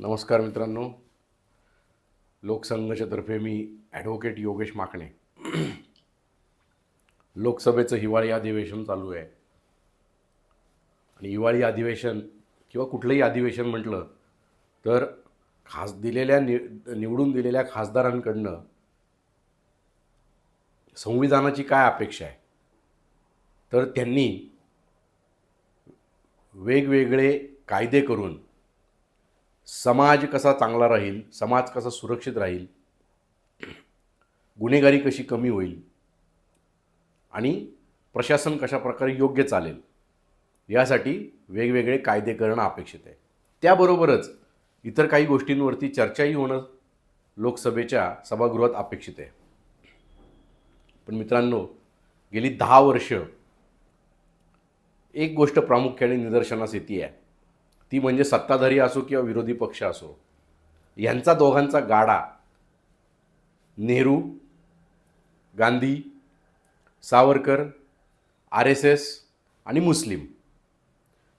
नमस्कार मित्रांनो. लोकसंघाच्यातर्फे मी ॲडव्होकेट योगेश माकणे. लोकसभेचं हिवाळी अधिवेशन चालू आहे. आणि हिवाळी अधिवेशन किंवा कुठलंही अधिवेशन म्हटलं तर खास दिलेल्या नि निवडून दिलेल्या खासदारांकडनं संविधानाची काय अपेक्षा आहे? तर त्यांनी वेगवेगळे कायदे करून समाज कसा चांगला राहील समाज कसा सुरक्षित राहील गुन्हेगारी कशी कमी होईल आणि प्रशासन कशा प्रकारे योग्य चालेल यासाठी वेगवेगळे कायदे करणं अपेक्षित आहे. त्याबरोबरच इतर काही गोष्टींवरती चर्चाही होणं लोकसभेच्या सभागृहात अपेक्षित आहे. पण मित्रांनो गेली दहा वर्ष एक गोष्ट प्रामुख्याने निदर्शनास येते आहे ती म्हणजे सत्ताधारी असो किंवा विरोधी पक्ष असो यांचा दोघांचा गाडा Nehru Gandhi Savarkar R S S आणि मुस्लिम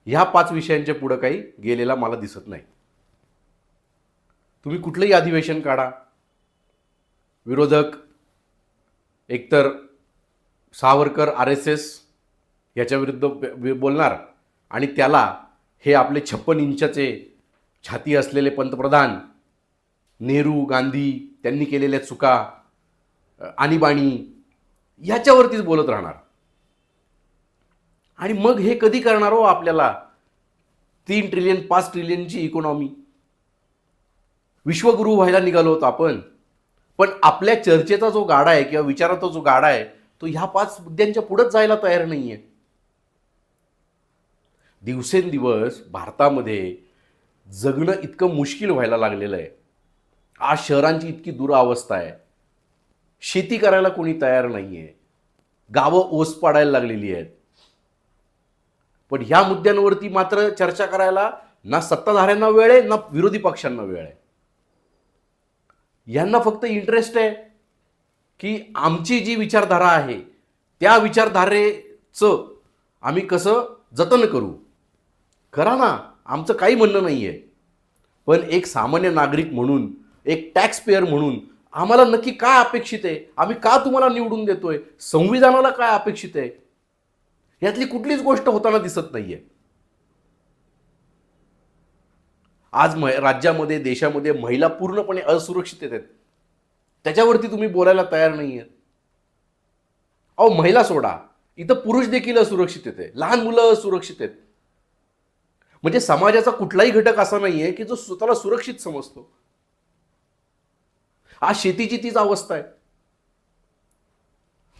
ह्या पाच विषयांच्या पुढं काही गेलेला मला दिसत नाही. तुम्ही कुठलंही अधिवेशन काढा. विरोधक एकतर सावरकर आर एस एस याच्याविरुद्ध बोलणार आणि त्याला हे आपले छप्पन इंचाचे छाती असलेले पंतप्रधान नेहरू गांधी त्यांनी केलेल्या चुका आणीबाणी ह्याच्यावरतीच बोलत राहणार. आणि मग हे कधी करणार हो आपल्याला? तीन ट्रिलियन पाच ट्रिलियनची इकॉनॉमी विश्वगुरू व्हायला निघालो होतो आपण. पण आपल्या चर्चेचा जो गाडा आहे किंवा विचाराचा जो गाडा आहे तो ह्या पाच मुद्द्यांच्या पुढंच जायला तयार नाही आहे दिवसेंदिवस भारतामध्ये जगणं इतकं मुश्किल व्हायला लागलेलं आहे. आज शहरांची इतकी दुरावस्था आहे. शेती करायला कोणी तयार नाही आहे गावं ओस पाडायला लागलेली आहेत. पण ह्या मुद्द्यांवरती मात्र चर्चा करायला ना सत्ताधाऱ्यांना वेळ आहे ना विरोधी पक्षांना वेळ आहे. यांना फक्त इंटरेस्ट आहे की आमची जी विचारधारा आहे त्या विचारधारेचं आम्ही कसं जतन करू? करा ना आमचं काही म्हणणं नाही आहे पण एक सामान्य नागरिक म्हणून एक टॅक्स पेअर म्हणून आम्हाला नक्की काय अपेक्षित आहे? आम्ही का तुम्हाला निवडून देतोय? संविधानाला काय अपेक्षित आहे? यातली कुठलीच गोष्ट होताना दिसत नाहीये. आज म राज्यामध्ये देशामध्ये महिला पूर्णपणे असुरक्षित आहेत. त्याच्यावरती तुम्ही बोलायला तयार नाही आहेत अहो महिला सोडा. इथं पुरुष देखील असुरक्षित आहेत. लहान मुलं असुरक्षित आहेत. म्हणजे समाजाचा कुठलाही घटक असा नाहीये की जो स्वतःला सुरक्षित समजतो. आज शेतीची तीच अवस्था आहे.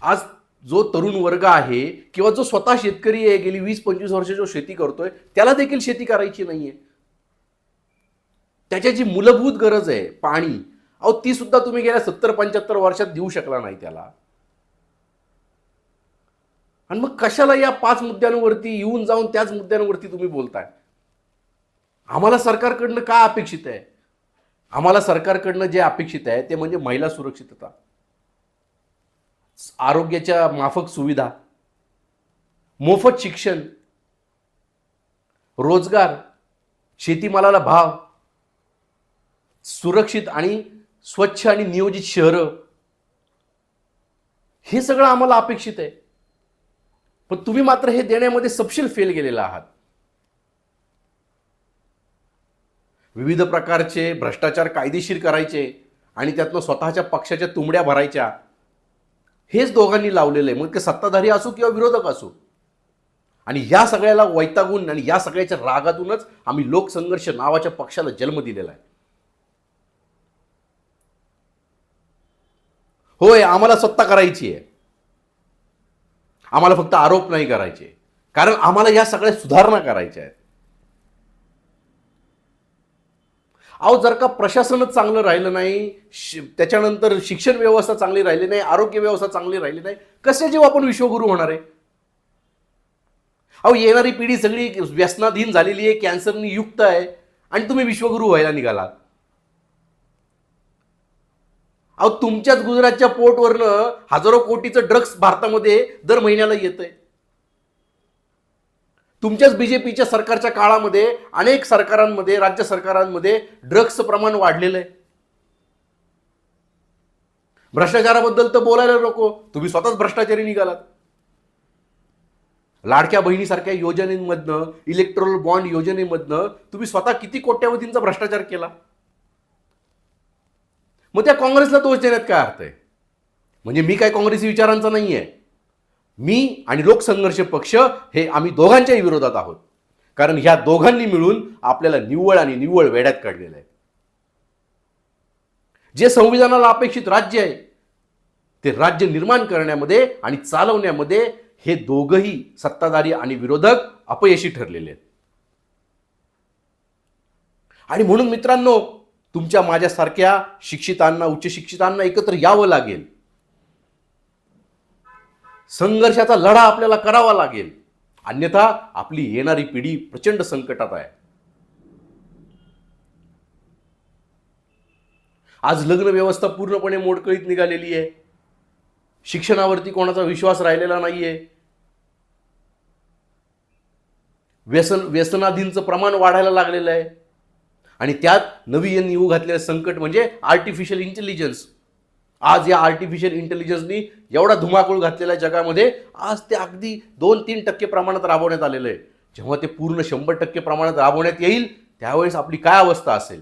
आज जो तरुण वर्ग आहे किंवा जो स्वतः शेतकरी आहे गेली वीस पंचवीस वर्ष जो शेती करतोय त्याला देखील शेती करायची नाहीये. त्याच्याची मूलभूत गरज आहे पाणी अहो ती सुद्धा तुम्ही गेल्या सत्तर पंच्याहत्तर वर्षात देऊ शकला नाही त्याला. आणि मग कशाला या पाच मुद्द्यांवरती येऊन जाऊन त्याच मुद्द्यांवरती तुम्ही बोलताय? आम्हाला सरकारकडनं का अपेक्षित आहे? आम्हाला सरकारकडनं जे अपेक्षित आहे ते म्हणजे महिला सुरक्षितता. आरोग्याच्या माफक सुविधा मोफत शिक्षण रोजगार शेतीमालाला भाव सुरक्षित आणि स्वच्छ आणि नियोजित शहरं हे सगळं आम्हाला अपेक्षित आहे. पण तुम्ही मात्र हे देण्यामध्ये सपशील फेल गेलेला आहात. विविध प्रकारचे भ्रष्टाचार कायदेशीर करायचे आणि त्यातनं स्वतःच्या पक्षाच्या तुंबड्या भरायच्या हेच दोघांनी लावलेलं आहे मग ते सत्ताधारी असो किंवा विरोधक असो. आणि या सगळ्याला वैतागून आणि या सगळ्याच्या रागातूनच आम्ही लोकसंघर्ष नावाच्या पक्षाला जन्म दिलेला आहे. होय आम्हाला सत्ता करायची आहे. आम्हाला फक्त आरोप नाही करायचे. कारण आम्हाला या सगळ्या सुधारणा करायच्या आहेत. अहो जर का प्रशासनच चांगलं राहिलं नाही शि- त्याच्यानंतर शिक्षण व्यवस्था चांगली राहिली नाही आरोग्य व्यवस्था चांगली राहिली नाही कसे जेव्हा आपण विश्वगुरू होणार आहे? अहो येणारी पिढी सगळी व्यसनाधीन झालेली आहे कॅन्सरनी युक्त आहे आणि तुम्ही विश्वगुरू व्हायला निघालात. अहो तुमच्याच गुजरातच्या पोर्टवरनं हजारो कोटीचं ड्रग्स भारतामध्ये दर महिन्याला येत आहे तुमच्याच बीजेपीच्या सरकारच्या काळामध्ये अनेक सरकारांमध्ये राज्य सरकारांमध्ये ड्रग्सचं प्रमाण वाढलेलं आहे. भ्रष्टाचाराबद्दल तर बोलायला नको. तुम्ही स्वतःच भ्रष्टाचारी निघालात. लाडक्या बहिणीसारख्या योजनेमधनं इलेक्ट्रोल बॉन्ड योजनेमधनं तुम्ही स्वतः किती कोट्यावधींचा भ्रष्टाचार केला? मग त्या काँग्रेसला दोष देण्यात काय अर्थ आहे? म्हणजे मी काय काँग्रेसी विचारांचा नाही आहे मी आणि लोकसंघर्ष पक्ष हे आम्ही दोघांच्याही विरोधात आहोत. कारण ह्या दोघांनी मिळून आपल्याला निव्वळ आणि निव्वळ वेड्यात काढलेलं आहे. जे संविधानाला अपेक्षित राज्य आहे ते राज्य निर्माण करण्यामध्ये आणि चालवण्यामध्ये हे दोघही सत्ताधारी आणि विरोधक अपयशी ठरलेले आहेत. आणि म्हणून मित्रांनो तुमच्या माझ्यासारख्या शिक्षितांना उच्च शिक्षितांना एकत्र यावं लागेल. संघर्षाचा लढा आपल्याला करावा लागेल. अन्यथा आपली येणारी पिढी प्रचंड संकटात आहे. आज लग्न व्यवस्था पूर्णपणे मोडकळीत निघालेली आहे. शिक्षणावरती कोणाचा विश्वास राहिलेला नाहीये. व्यसन व्यसनाधीनचं प्रमाण वाढायला लागलेलं आहे. आणि त्यात नवी यांनी येऊ घातलेलं संकट म्हणजे आर्टिफिशियल इंटेलिजन्स आज या आर्टिफिशियल इंटेलिजन्सनी एवढा धुमाकूळ घातलेल्या जगामध्ये आज ते अगदी दोन तीन टक्के प्रमाणात राबवण्यात आलेलं आहे. जेव्हा ते पूर्ण शंभर टक्के प्रमाणात राबवण्यात येईल त्यावेळेस आपली काय अवस्था असेल?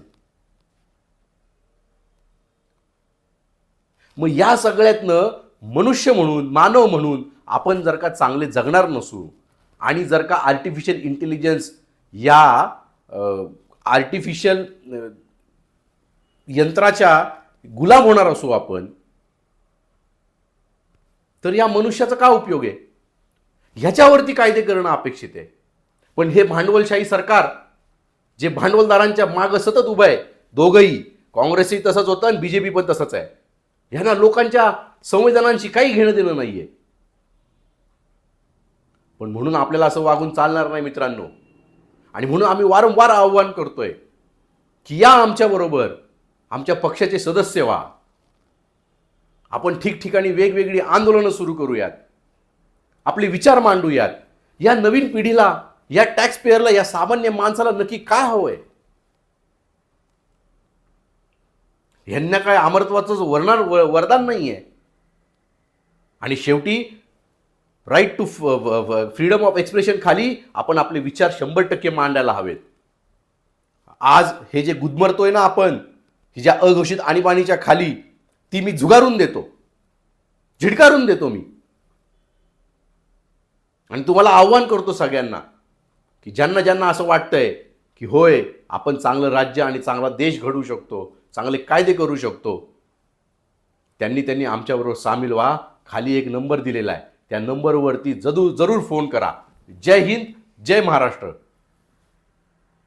मग या सगळ्यातनं मनुष्य म्हणून मानव म्हणून आपण जर का चांगले जगणार नसू आणि जर का आर्टिफिशियल इंटेलिजन्स या आर्टिफिशियल यंत्राच्या गुलाम होणार असू आपण तर या मनुष्याचा काय उपयोग आहे? ह्याच्यावरती कायदे करणं अपेक्षित आहे. पण हे भांडवलशाही सरकार जे भांडवलदारांच्या मागं सतत उभं आहे दोघंही काँग्रेसही तसंच होतं आणि बी जे पी पण तसंच आहे. ह्यांना लोकांच्या संवेदनांशी काही घेणं देणं नाही आहे पण म्हणून आपल्याला असं वागून चालणार नाही मित्रांनो. आणि म्हणून आम्ही वारंवार आव्हान करतोय की या आमच्याबरोबर आमच्या पक्षाचे सदस्य व्हा. आपण ठिकठिकाणी वेगवेगळी आंदोलनं सुरू करूयात. आपले विचार मांडूयात. या नवीन पिढीला या टॅक्सपेअरला या सामान्य माणसाला नक्की काय हवंय? ह्यांना काय अमरत्वाचं वर्णन वरदान नाही आहे आणि शेवटी right to freedom of expression खाली आपण आपले विचार शंभर टक्के मांडायला हवेत. आज हे जे गुदमरतोय ना आपण ज्या अघोषित आणीबाणीच्या खाली ती मी झुगारून देतो. झिडकारून देतो मी. आणि तुम्हाला आव्हान करतो सगळ्यांना की ज्यांना ज्यांना असं वाटतंय की होय आपण चांगलं राज्य आणि चांगला देश घडवू शकतो चांगले कायदे करू शकतो त्यांनी त्यांनी आमच्याबरोबर सामील व्हा. खाली एक नंबर दिलेला आहे. त्या नंबरवरती जदू जरूर फोन करा. जय हिंद जय महाराष्ट्र.